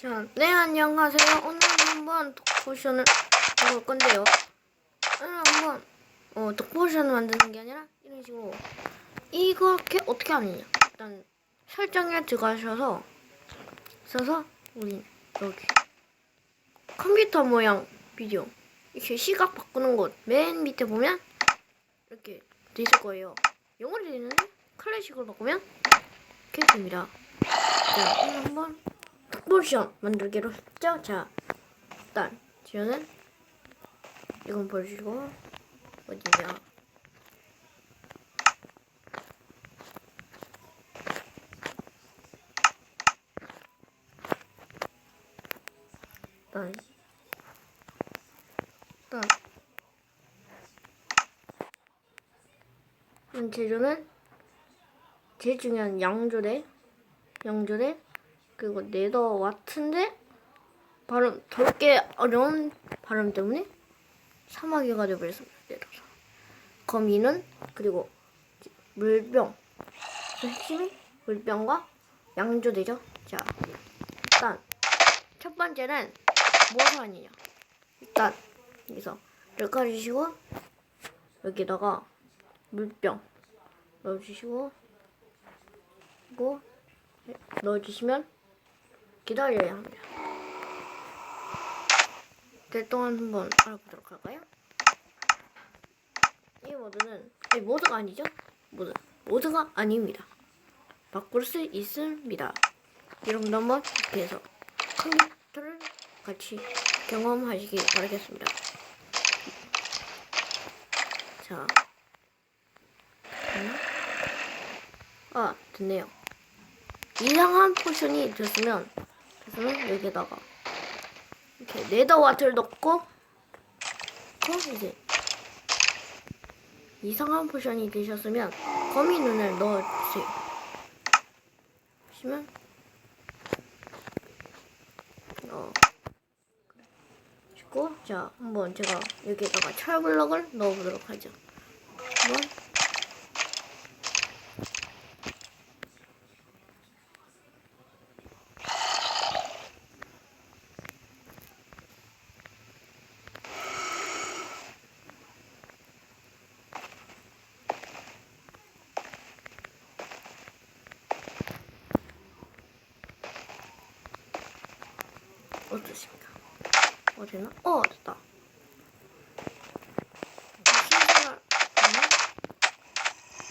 자, 네 안녕하세요. 오늘 한번 독포션을 해볼 건데요. 오늘 한번 어, 독포션을 만드는 게 아니라 이런 식으로 이렇게 어떻게 하느냐. 일단 설정에 들어가셔서 써서 우리 여기 컴퓨터 모양 비디오 이렇게 시각 바꾸는 곳 맨 밑에 보면 이렇게 돼 있을 거예요. 영어로 있는데 클래식으로 바꾸면 이렇게 됩니다. 자, 특보시험 만들기로 했죠? 자, 일단 지효는 이건 보시고 어디냐? 일단 일단 음, 재료는 제일 중요한 양조대 양조대 그리고 네더 와트인데 발음 더럽게 어려운 발음 때문에 사마귀가 되어버렸습니다. 내려서 거미는 그리고 물병 그 핵심이 물병과 양조대죠. 자 일단 첫 번째는 무엇을 하느냐 일단 여기서 가주시고 여기다가 물병 넣어주시고 넣어주시면 기다려야 합니다. 될 동안 한번 알아보도록 할까요? 이 모드는 이 모드가 아니죠? 모드 모드가 아닙니다. 바꿀 수 있습니다. 여러분도 한번 이렇게 해서 컴퓨터를 같이 경험하시기 바라겠습니다. 자? 아 됐네요. 이상한 포션이 됐으면 됐으면 여기다가 이렇게 네더 와트를 넣고 그 이제 이상한 포션이 되셨으면 거미 눈을 넣어주세요. 보시면 어 그리고 자 한번 제가 여기다가 철블럭을 넣어보도록 하죠. 한번 어떠십니까? 어 되나? 어 됐다.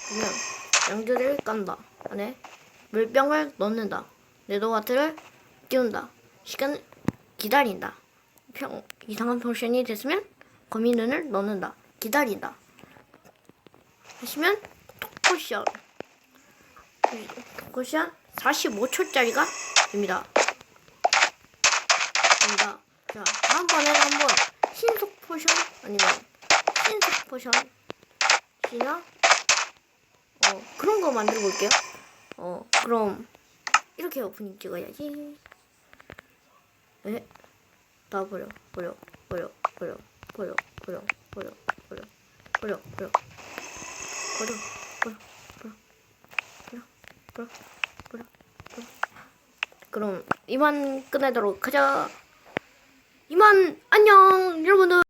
보면 양조대를 깐다. 안에 물병을 넣는다. 네더와트를 띄운다. 시간을 기다린다. 평, 이상한 포션이 됐으면 거미 눈을 넣는다. 기다린다. 하시면 톡포션. 톡포션 45초짜리가 됩니다. 됩니다. 자, 다음번에는 한번 신속 포션 아니면 신속 포션이나 어 그런 거 만들어 볼게요. 어 그럼 이렇게 오프닝 찍어야지. 에? 나 버려 버려 버려 버려 버려 버려 버려 버려 버려 버려 버려 버려 버려 버려 버려 버려 그럼 이만 끝내도록 하자. 이만 안녕 여러분들.